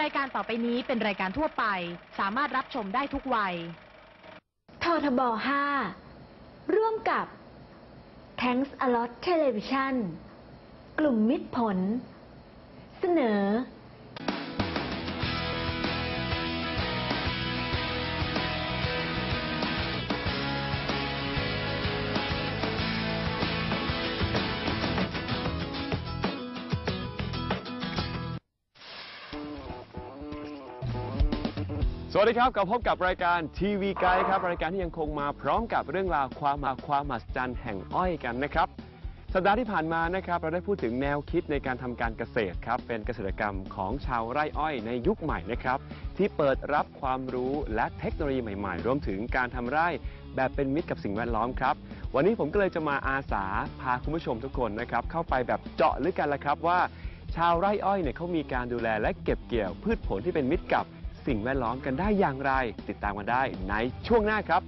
รายการต่อไปนี้เป็นรายการทั่วไป สามารถรับชมได้ทุกวัย ททบ 5 ร่วมกับ Thanks a lot Television กลุ่มมิตรผล เสนอ สวัสดีครับกลับพบกับรายการทีวีไกด์ครับ รายการที่ยังคงมาพร้อมกับเรื่องราวความมาความมหัศจรรย์แห่งอ้อยกันนะครับ สัปดาห์ที่ผ่านมานะครับ เราได้พูดถึงแนวคิดในการทำการเกษตรครับ เป็นเกษตรกรรมของชาวไร่อ้อยในยุคใหม่นะครับ ที่เปิดรับความรู้และเทคโนโลยีใหม่ๆ รวมถึงการทำไร่แบบเป็นมิตรกับสิ่งแวดล้อมครับ วันนี้ผมก็เลยจะมาอาสาพาคุณผู้ชมทุกคนนะครับเข้าไปแบบเจาะลึกกันละครับว่า ชาวไร่อ้อยเนี่ยเขามีการดูแลและเก็บเกี่ยวพืชผลที่เป็นมิตรกับ สิ่งแวดล้อมกันได้อย่างไร ติดตามกันได้ในช่วงหน้าครับ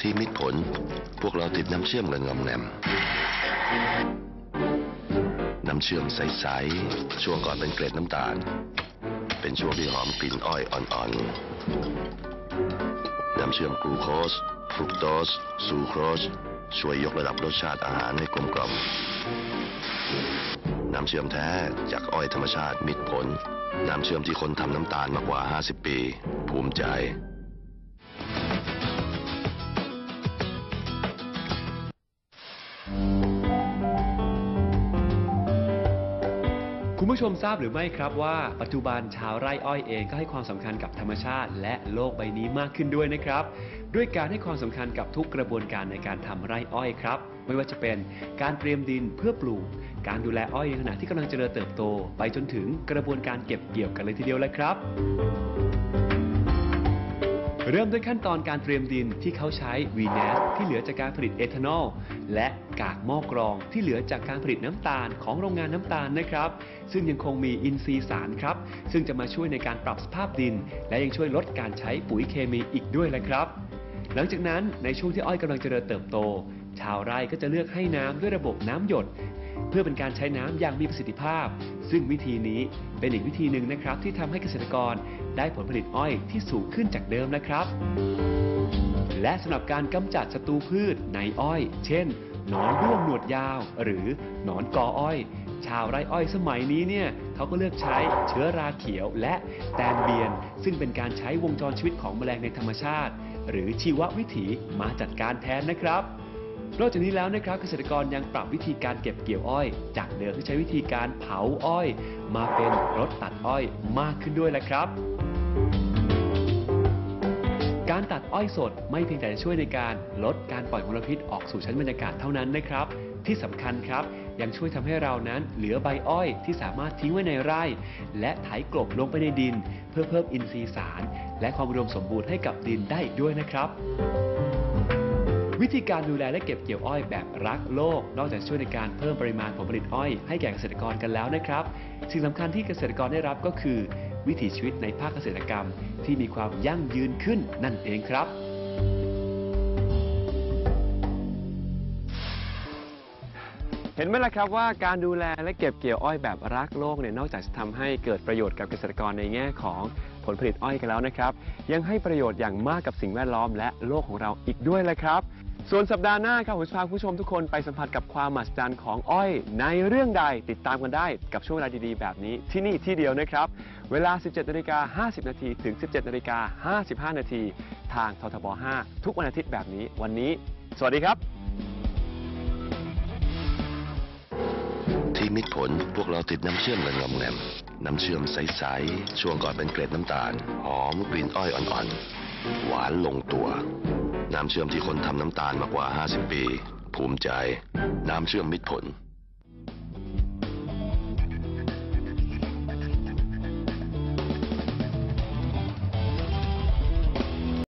ที่มิตรผล พวกเราติดน้ำเชื่อมกันงอมแงมน้ำเชื่อมใส ๆ ช่วงก่อนเป็นเกล็ดน้ำตาล เป็นช่วงที่หอมกลิ่นอ้อยอ่อนๆ น้ำเชื่อมกลูโคสฟรุกโตสซูโครส ช่วยยกระดับรสชาติอาหารให้กลมกล่อม น้ำเชื่อมแท้จากอ้อยธรรมชาติมิตรผล น้ำเชื่อมที่คนทำน้ำตาลมากว่า 50 ปี ภูมิใจ คุณผู้ชมทราบหรือไม่ครับว่า ปัจจุบันชาวไร่อ้อยเองก็ให้ความสำคัญกับธรรมชาติ และโลกใบนี้มากขึ้นด้วยนะครับ ด้วยการให้ความสำคัญกับทุกกระบวนการในการทำไร่อ้อยครับ ไม่ว่าจะเป็นการเตรียมดินเพื่อปลูก การดูแลอ้อยในขณะที่กำลังเจริญเติบโต ไปจนถึงกระบวนการเก็บเกี่ยวกันเลยทีเดียวเลยครับ เริ่มด้วยขั้นตอนการเตรียมดินที่เขาใช้ VNAS ที่เหลือจากการผลิตเอทานอล และกากหม้อกรองที่เหลือจากการผลิตน้ำตาลของโรงงานน้ำตาลนะครับ ซึ่งยังคงมีอินทรีย์สารครับ ซึ่งจะมาช่วยในการปรับสภาพดิน และยังช่วยลดการใช้ปุ๋ยเคมีอีกด้วยแหละครับ หลังจากนั้นในช่วงที่อ้อยกำลังเจริญเติบโต ชาวไร่ก็จะเลือกให้น้ำด้วยระบบน้ำหยด เพื่อเป็นการใช้น้ำอย่างมีประสิทธิภาพ ซึ่งวิธีนี้เป็นอีกวิธีหนึ่งนะครับ ที่ทำให้เกษตรกรได้ผลผลิตอ้อยที่สูงขึ้นจากเดิมนะครับ และสำหรับการกำจัดศัตรูพืชในอ้อย เช่นหนอนร่วงหนวดยาว หรือหนอนกออ้อย ชาวไร่อ้อยสมัยนี้เนี่ยเขาก็เลือกใช้เชื้อราเขียวและแตนเบียน ซึ่งเป็นการใช้วงจรชีวิตของแมลงในธรรมชาติ หรือชีววิถีมาจัดการแทนนะครับ นอกจากนี้แล้วนะครับเกษตรกรยังปรับวิธีการเก็บเกี่ยวอ้อย จากเดิมที่ใช้วิธีการเผาอ้อย มาเป็นรถตัดอ้อยมากขึ้นด้วยแหละครับ การตัดอ้อยสดไม่เพียงแต่จะช่วยในการลดการปล่อยมลพิษออกสู่ชั้นบรรยากาศเท่านั้นนะครับ ที่สำคัญครับยังช่วยทำให้เรานั้นเหลือใบอ้อยที่สามารถทิ้งไว้ในไร่ และไถกลบลงไปในดิน เพื่อเพิ่มอินทรีย์สาร และความอุดมสมบูรณ์ให้กับดินได้อีกด้วยนะครับ วิธีการดูแลและเก็บเกี่ยวอ้อยแบบรักโลก นอกจากช่วยในการเพิ่มปริมาณผลผลิตอ้อยให้แก่เกษตรกรกันแล้วนะครับ สิ่งสำคัญที่เกษตรกรได้รับก็คือ วิถีชีวิตในภาคเกษตรกรรม ที่มีความยั่งยืนขึ้นนั่นเองครับเห็นไหมล่ะครับว่าการดูแลและเก็บเกี่ยวอ้อยแบบรักโลกเนี่ยนอกจากจะทำให้เกิดประโยชน์กับเกษตรกรในแง่ของผลผลิตอ้อยกันแล้วนะครับ ยังให้ประโยชน์อย่างมากกับสิ่งแวดล้อมและโลกของเราอีกด้วยแหละครับ ส่วนสัปดาห์หน้าครับผมจะพาคุณผู้ชมทุกคนไปสัมผัสกับความมหัศจรรย์ของอ้อย ในเรื่องใดติดตามกันได้กับช่วงเวลาดีๆ แบบนี้ที่นี่ที่เดียวนะครับ เวลา 17นาฬิกา50 นาทีถึง 17นาฬิกา55 นาทีทางททบ 5 ทุกวันอาทิตย์แบบนี้ วันนี้ สวัสดีครับ ที่มิตรผลพวกเราติดน้ำเชื่อมกันงอมแงมน้ำเชื่อมใส ๆ ช่วงก่อนเป็นเกล็ดน้ำตาล หอมกลิ่นอ้อยอ่อน ๆ หวานลงตัว น้ำเชื่อมที่คนทำน้ำตาลมากว่า 50 ปี ภูมิใจ น้ำเชื่อมมิตรผล